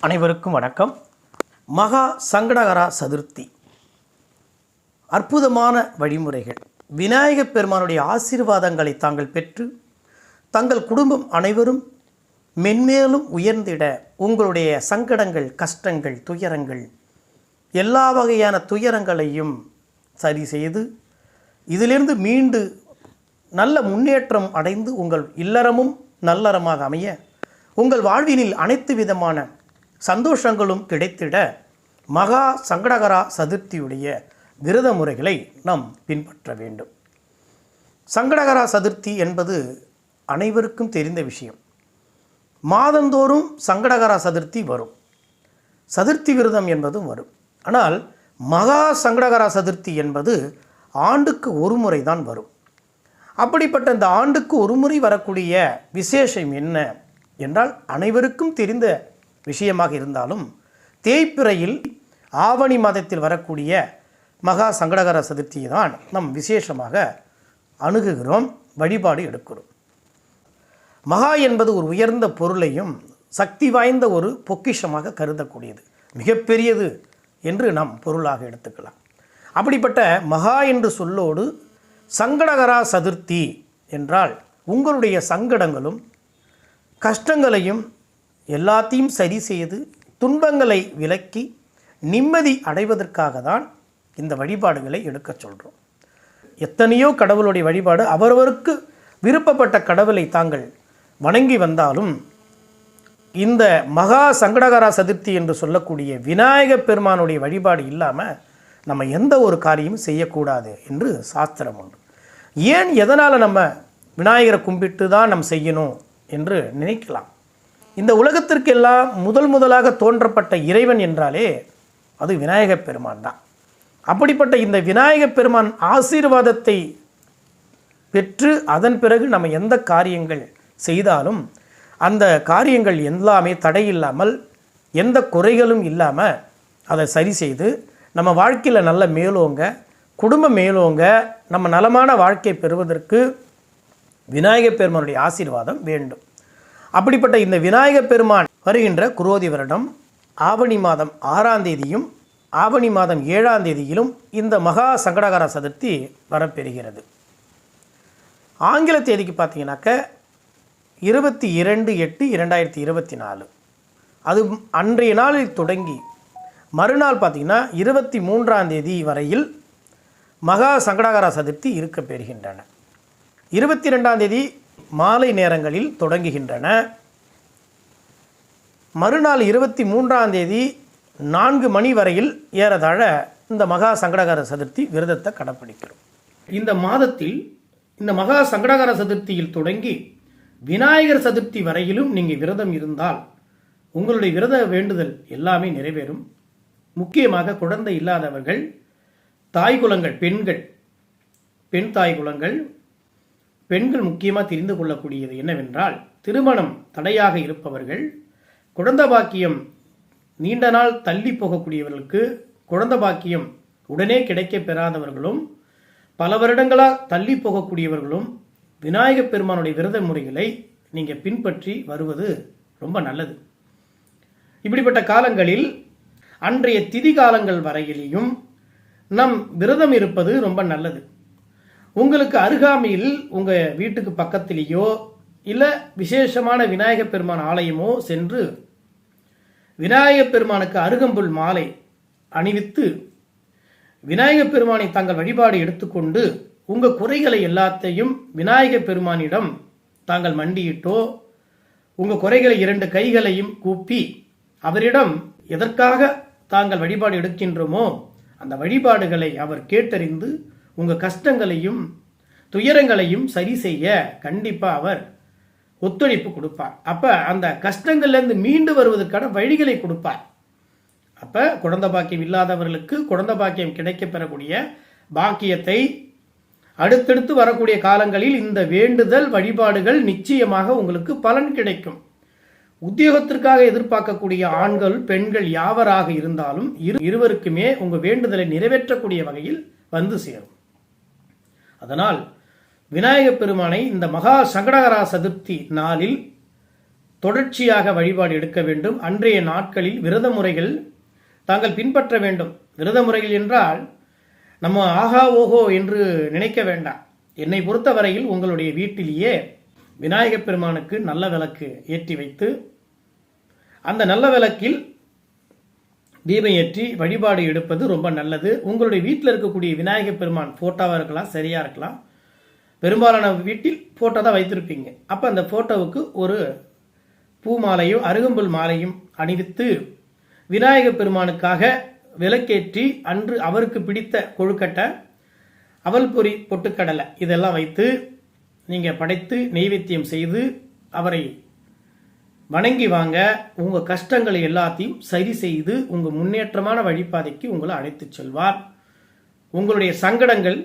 அனைவருக்கும் வணக்கம். மகா சங்கடகரா சதுர்த்தி. அற்புதமான வழிமுறைகள். விநாயகப் பெருமானுடைய ஆசீர்வாதங்களை தாங்கள் பெற்று தங்கள் குடும்பம் அனைவரும் மென்மேலும் உயர்ந்திட உங்களுடைய சங்கடங்கள் கஷ்டங்கள் துயரங்கள் எல்லா வகையான துயரங்களையும் சரி செய்து இதிலிருந்து மீண்டு நல்ல முன்னேற்றம் அடைந்து உங்கள் இல்லறமும் நல்லறமாக அமைய உங்கள் வாழ்வினில் அனைத்து விதமான சந்தோஷங்களும் கிடைத்திட மகா சங்கடகரா சதுர்த்தியுடைய விரத முறைகளை நாம் பின்பற்ற வேண்டும். சங்கடகரா சதுர்த்தி என்பது அனைவருக்கும் தெரிந்த விஷயம். மாதந்தோறும் சங்கடகரா சதுர்த்தி வரும். சதுர்த்தி விரதம் என்பதும் வரும். ஆனால் மகா சங்கடகரா சதுர்த்தி என்பது ஆண்டுக்கு ஒரு முறை தான் வரும். அப்படிப்பட்ட இந்த ஆண்டுக்கு ஒரு முறை வரக்கூடிய விசேஷம் என்ன? என்றால் அனைவருக்கும் தெரிந்த விஷயமாக இருந்தாலும் தேய்ப்பிறையில் ஆவணி மாதத்தில் வரக்கூடிய மகா சங்கடகர சதுர்த்தியை தான் நம் விசேஷமாக அணுகுகிறோம் வழிபாடு எடுக்கிறோம். மகா என்பது ஒரு உயர்ந்த பொருளையும் சக்தி வாய்ந்த ஒரு பொக்கிஷமாக கருதக்கூடியது. மிகப்பெரியது என்று நாம் பொருளாக எடுத்துக்கலாம். அப்படிப்பட்ட மகா என்று சொல்லோடு சங்கடகரா சதுர்த்தி என்றால் உங்களுடைய சங்கடங்களும் கஷ்டங்களையும் எல்லாத்தையும் சரி செய்து துன்பங்களை விலக்கி நிம்மதி அடைவதற்காக தான் இந்த வழிபாடுகளை எடுக்கச் சொல்கிறோம் எத்தனையோ கடவுளுடைய வழிபாடு அவரவருக்கு விருப்பப்பட்ட கடவுளை தாங்கள் வணங்கி வந்தாலும் இந்த மகா சங்கடகரா சதுர்த்தி என்று சொல்லக்கூடிய விநாயகப் பெருமானுடைய வழிபாடு இல்லாமல் நம்ம எந்த ஒரு காரியமும் செய்யக்கூடாது என்று சாஸ்திரம் உண்டு. ஏன் எதனால் நம்ம விநாயகரை கும்பிட்டு தான் நம்ம செய்யணும் என்று நினைக்கலாம். இந்த உலகத்திற்கெல்லாம் முதல் முதலாக தோன்றப்பட்ட இறைவன் என்றாலே அது விநாயகப் பெருமான் தான். அப்படிப்பட்ட இந்த விநாயகப் பெருமான் ஆசீர்வாதத்தை பெற்று அதன் பிறகு நம்ம எந்த காரியங்கள் செய்தாலும் அந்த காரியங்கள் எல்லாமே தடையில்லாமல் எந்த குறைகளும் இல்லாமல் அதை சரி செய்து நம்ம வாழ்க்கையில் நல்ல மேலோங்க குடும்பம் மேலோங்க நம்ம நலமான வாழ்க்கை பெறுவதற்கு விநாயகப் பெருமானுடைய ஆசீர்வாதம் வேண்டும். அப்படிப்பட்ட இந்த விநாயகப் பெருமான் வருகின்ற குரோதி வருடம் ஆவணி மாதம் ஆறாம் தேதியும் ஆவணி மாதம் ஏழாம் தேதியிலும் இந்த மகா சங்கடகர சதுர்த்தி வரப்பெறுகிறது. ஆங்கில தேதிக்கு பார்த்தீங்கன்னாக்க இருபத்தி இரண்டு எட்டு இரண்டாயிரத்தி இருபத்தி நாலு. அது அன்றைய நாளில் தொடங்கி மறுநாள் பார்த்திங்கன்னா இருபத்தி மூன்றாம் தேதி வரையில் மகா சங்கடகர சதுர்த்தி இருக்க பெறுகின்றன இருபத்தி ரெண்டாம் தேதி மாலை நேரங்களில் தொடங்குகின்றன. மறுநாள் இருபத்தி மூன்றாம் தேதி நான்கு மணி வரையில் ஏறதாழ இந்த மகா சங்கடகர சதுர்த்தி விரதத்தை கடைப்பிடிக்கிறோம். இந்த மாதத்தில் இந்த மகா சங்கடகர சதுர்த்தியில் தொடங்கி விநாயகர் சதுர்த்தி வரையிலும் நீங்கள் விரதம் இருந்தால் உங்களுடைய விரத வேண்டுதல் எல்லாமே நிறைவேறும். முக்கியமாக குழந்தை இல்லாதவர்கள் தாய் குலங்கள் பெண்கள் பெண் தாய் குலங்கள் பெண்கள் முக்கியமாக தெரிந்து கொள்ளக்கூடியது என்னவென்றால் திருமணம் தடையாக இருப்பவர்கள் குழந்த பாக்கியம் நீண்ட நாள் தள்ளி போகக்கூடியவர்களுக்கு குழந்த பாக்கியம் உடனே கிடைக்க பெறாதவர்களும் பல வருடங்களாக தள்ளி போகக்கூடியவர்களும் விநாயகப் பெருமானுடைய விரத முறைகளை நீங்கள் பின்பற்றி வருவது ரொம்ப நல்லது. இப்படிப்பட்ட காலங்களில் அன்றைய திதி காலங்கள் வரையிலையும் நம் விரதம் இருப்பது ரொம்ப நல்லது. உங்களுக்கு அருகாமையில் உங்கள் வீட்டுக்கு பக்கத்திலேயோ இல்லை விசேஷமான விநாயகப் பெருமான் ஆலயமோ சென்று விநாயகப் பெருமானுக்கு அருகம்புல் மாலை அணிவித்து விநாயகப் பெருமானை தாங்கள் வழிபாடு எடுத்துக்கொண்டு உங்கள் குறைகளை எல்லாத்தையும் விநாயகப் பெருமானிடம் தாங்கள் மண்டியிட்டோ உங்கள் குறைகளை இரண்டு கைகளையும் கூப்பி அவரிடம் எதற்காக தாங்கள் வழிபாடு எடுக்கின்றோமோ அந்த வழிபாடுகளை அவர் கேட்டறிந்து உங்கள் கஷ்டங்களையும் துயரங்களையும் சரி செய்ய கண்டிப்பாக அவர் ஒத்துழைப்பு கொடுப்பார். அப்போ அந்த கஷ்டங்கள்லேருந்து மீண்டு வருவதற்கான வழிகளை கொடுப்பார். அப்போ குழந்தை பாக்கியம் இல்லாதவர்களுக்கு குழந்தை பாக்கியம் கிடைக்க பெறக்கூடிய பாக்கியத்தை அடுத்தடுத்து வரக்கூடிய காலங்களில் இந்த வேண்டுதல் வழிபாடுகள் நிச்சயமாக உங்களுக்கு பலன் கிடைக்கும். உத்தியோகத்திற்காக எதிர்பார்க்கக்கூடிய ஆண்கள் பெண்கள் யாவராக இருந்தாலும் இரு இருவருக்குமே உங்கள் வேண்டுதலை நிறைவேற்றக்கூடிய வகையில் வந்து சேரும். அதனால் விநாயகப் பெருமானை இந்த மகா சங்கடகரா சதுர்த்தி நாளில் தொடர்ச்சியாக வழிபாடு எடுக்க வேண்டும். அன்றைய நாட்களில் விரத முறைகள் தாங்கள் பின்பற்ற வேண்டும். விரத முறைகள் என்றால் நம்ம ஆஹா ஓஹோ என்று நினைக்க வேண்டாம். என்னை பொறுத்தவரையில் உங்களுடைய வீட்டிலேயே விநாயகப் பெருமானுக்கு நல்ல விளக்கு ஏற்றி வைத்து அந்த நல்ல விளக்கில் தீபம் ஏற்றி வழிபாடு எடுப்பது ரொம்ப நல்லது. உங்களுடைய வீட்டில் இருக்கக்கூடிய விநாயகப் பெருமான் ஃபோட்டோவாக இருக்கலாம் சரியாக இருக்கலாம். பெரும்பாலான வீட்டில் ஃபோட்டோ தான் வைத்திருப்பீங்க. அப்போ அந்த ஃபோட்டோவுக்கு ஒரு பூ மாலையும் அருகம்புல் மாலையும் அணிவித்து விநாயகர் பெருமானுக்காக விளக்கேற்றி அன்று அவருக்கு பிடித்த கொழுக்கட்டை அவல்புரி பொட்டுக்கடலை இதெல்லாம் வைத்து நீங்கள் படைத்து நெய்வேத்தியம் செய்து அவரை வணங்கி வாங்க. உங்கள் கஷ்டங்களை எல்லாத்தையும் சரி செய்து உங்கள் முன்னேற்றமான வழிபாதைக்கு உங்களை அழைத்துச் செல்வார். உங்களுடைய சங்கடங்கள்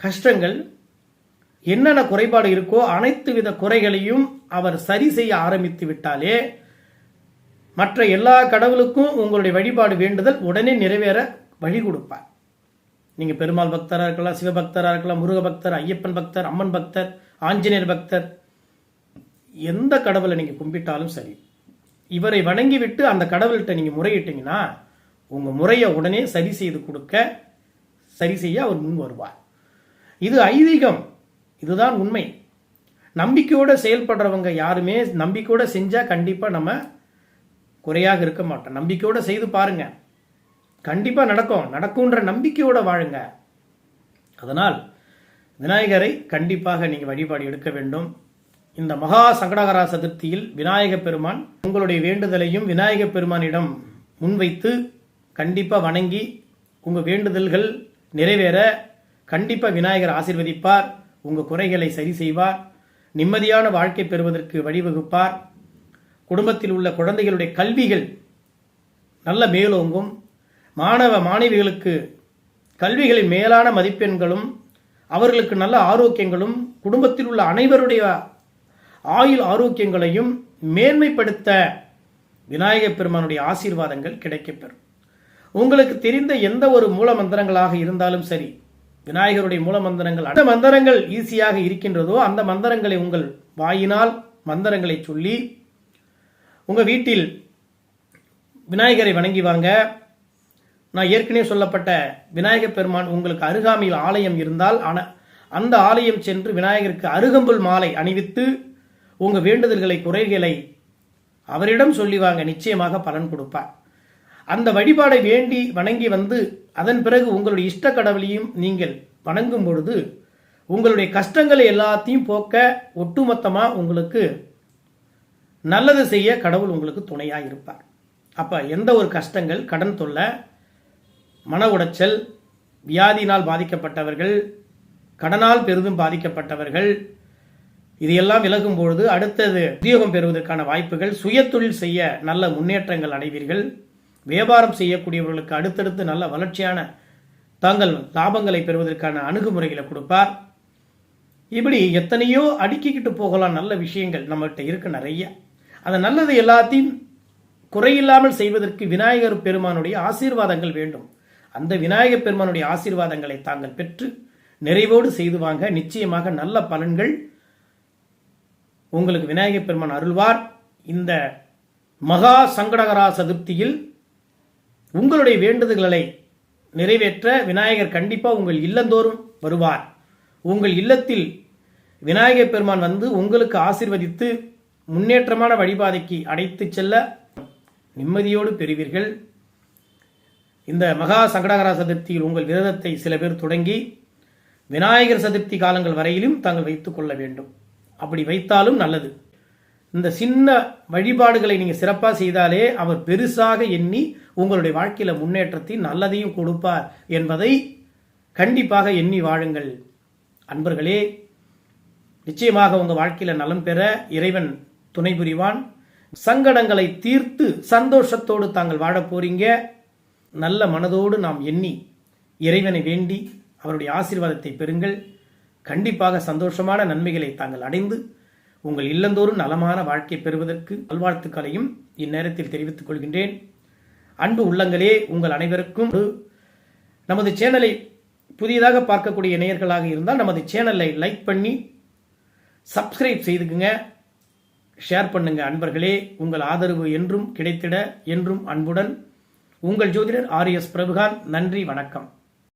கஷ்டங்கள் என்னென்ன குறைபாடு இருக்கோ அனைத்து வித குறைகளையும் அவர் சரி செய்ய ஆரம்பித்து விட்டாலே மற்ற எல்லா கடவுளுக்கும் உங்களுடைய வழிபாடு வேண்டுதல் உடனே நிறைவேற வழி கொடுப்பார். நீங்கள் பெருமாள் பக்தராக இருக்கலாம் சிவபக்தராக இருக்கலாம் முருக பக்தர் ஐயப்பன் பக்தர் அம்மன் பக்தர் ஆஞ்சநேயர் பக்தர் எந்த கடவுளை நீங்கள் கும்பிட்டாலும் சரி இவரை வணங்கிவிட்டு அந்த கடவுள்கிட்ட நீங்கள் முறையிட்டீங்கன்னா உங்கள் முறையை உடனே சரி செய்து கொடுக்க சரி செய்ய அவர் முன் வருவார். இது ஐதீகம். இதுதான் உண்மை. நம்பிக்கையோடு செயல்படுறவங்க யாருமே நம்பிக்கையோடு செஞ்சால் கண்டிப்பாக நம்ம குறையாக இருக்க மாட்டோம். நம்பிக்கையோடு செய்து பாருங்க. கண்டிப்பாக நடக்கும். நடக்கும்ன்ற நம்பிக்கையோடு வாழுங்க. அதனால் விநாயகரை கண்டிப்பாக நீங்கள் வழிபாடு எடுக்க வேண்டும். இந்த மகா சங்கடகரா சதுர்த்தியில் விநாயக பெருமான் உங்களுடைய வேண்டுதலையும் விநாயக பெருமானிடம் முன்வைத்து கண்டிப்பாக வணங்கி உங்கள் வேண்டுதல்கள் நிறைவேற கண்டிப்பாக விநாயகர் ஆசிர்வதிப்பார் உங்கள் குறைகளை சரி செய்வார் நிம்மதியான வாழ்க்கை பெறுவதற்கு வழிவகுப்பார் குடும்பத்தில் உள்ள குழந்தைகளுடைய கல்விகள் நல்ல மேலோங்கும் மாணவ மாணவிகளுக்கு கல்விகளின் மேலான மதிப்பெண்களும் அவர்களுக்கு நல்ல ஆரோக்கியங்களும் குடும்பத்தில் உள்ள அனைவருடைய ஆயுள் ஆரோக்கியங்களையும் மேன்மைப்படுத்த விநாயகப் பெருமானுடைய ஆசீர்வாதங்கள் கிடைக்கப்பெறும். உங்களுக்கு தெரிந்த எந்த ஒரு மூல மந்திரங்களாக இருந்தாலும் சரி விநாயகருடைய மூல மந்திரங்கள் அந்த மந்திரங்கள் ஈஸியாக இருக்கின்றதோ அந்த மந்திரங்களை உங்கள் வாயினால் மந்திரங்களை சொல்லி உங்கள் வீட்டில் விநாயகரை வணங்கி வாங்க. நான் ஏற்கனவே சொல்லப்பட்ட விநாயகப் பெருமான் உங்களுக்கு அருகாமையில் ஆலயம் இருந்தால் ஆனால் அந்த ஆலயம் சென்று விநாயகருக்கு அருகம்புல் மாலை அணிவித்து உங்கள் வேண்டுதல்களை குறைகளை அவரிடம் சொல்லி வாங்க நிச்சயமாக பலன் கொடுப்பார். அந்த வழிபாடை வேண்டி வணங்கி வந்து அதன் பிறகு உங்களுடைய இஷ்ட கடவுளையும் நீங்கள் வணங்கும் பொழுது உங்களுடைய கஷ்டங்களை எல்லாத்தையும் போக்க ஒட்டுமொத்தமாக உங்களுக்கு நல்லது செய்ய கடவுள் உங்களுக்கு துணையாக இருப்பார். அப்போ எந்த ஒரு கஷ்டங்கள் கடன் தொல்லை மன உடைச்சல் வியாதியினால் பாதிக்கப்பட்டவர்கள் கடனால் பெரிதும் பாதிக்கப்பட்டவர்கள் இது எல்லாம் விலகும் பொழுது அடுத்தது உத்தியோகம் பெறுவதற்கான வாய்ப்புகள் சுயத்தொழில் செய்ய நல்ல முன்னேற்றங்கள் அடைவீர்கள். வியாபாரம் செய்யக்கூடியவர்களுக்கு அடுத்தடுத்து நல்ல வளர்ச்சியான தாங்கள் லாபங்களை பெறுவதற்கான அணுகுமுறைகளை கொடுப்பார். இப்படி எத்தனையோ அடுக்கிக்கிட்டு போகலாம் நல்ல விஷயங்கள் நம்மகிட்ட இருக்கு நிறைய. அந்த நல்லது எல்லாத்தையும் குறையில்லாமல் செய்வதற்கு விநாயகர் பெருமானுடைய ஆசீர்வாதங்கள் வேண்டும். அந்த விநாயகர் பெருமானுடைய ஆசீர்வாதங்களை தாங்கள் பெற்று நிறைவோடு செய்து வாங்க நிச்சயமாக நல்ல பலன்கள் உங்களுக்கு விநாயகப் பெருமான் அருள்வார். இந்த மகா சங்கடகரா சதுர்த்தியில் உங்களுடைய வேண்டுதல்களை நிறைவேற்ற விநாயகர் கண்டிப்பாக உங்கள் இல்லந்தோறும் வருவார். உங்கள் இல்லத்தில் விநாயகர் பெருமான் வந்து உங்களுக்கு ஆசிர்வதித்து முன்னேற்றமான வழிபாதைக்கு அடைத்து செல்ல நிம்மதியோடு பெறுவீர்கள். இந்த மகா சங்கடகரா சதுர்த்தியில் உங்கள் விரதத்தை சில பேர் தொடங்கி விநாயகர் சதுர்த்தி காலங்கள் வரையிலும் தாங்கள் வைத்துக் கொள்ள வேண்டும். அப்படி வைத்தாலும் நல்லது. இந்த சின்ன வழிபாடுகளை நீங்கள் சிறப்பாக செய்தாலே அவர் பெருசாக எண்ணி உங்களுடைய வாழ்க்கையில் முன்னேற்றத்தை நல்லதையும் கொடுப்பார் என்பதை கண்டிப்பாக எண்ணி வாழுங்கள். அன்பர்களே நிச்சயமாக உங்கள் வாழ்க்கையில் நலம் பெற இறைவன் துணை புரிவான். சங்கடங்களை தீர்த்து சந்தோஷத்தோடு தாங்கள் வாழப் போறீங்க. நல்ல மனதோடு நாம் எண்ணி இறைவனை வேண்டி அவருடைய ஆசீர்வாதத்தை பெறுங்கள். கண்டிப்பாக சந்தோஷமான நன்மைகளை தாங்கள் அடைந்து உங்கள் இல்லந்தோறும் நலமான வாழ்க்கை பெறுவதற்கு நல்வாழ்த்துக்களையும் இந்நேரத்தில் தெரிவித்துக் கொள்கின்றேன். அன்பு உள்ளங்களே உங்கள் அனைவருக்கும் நமது சேனலை புதியதாக பார்க்கக்கூடிய நேயர்களாக இருந்தால் நமது சேனலை லைக் பண்ணி சப்ஸ்கிரைப் செய்துக்குங்க. ஷேர் பண்ணுங்க அன்பர்களே. உங்கள் ஆதரவு என்றும் கிடைத்திட என்றும் அன்புடன் உங்கள் ஜோதிடர் ஆர் எஸ் பிரபுகான் நன்றி வணக்கம்.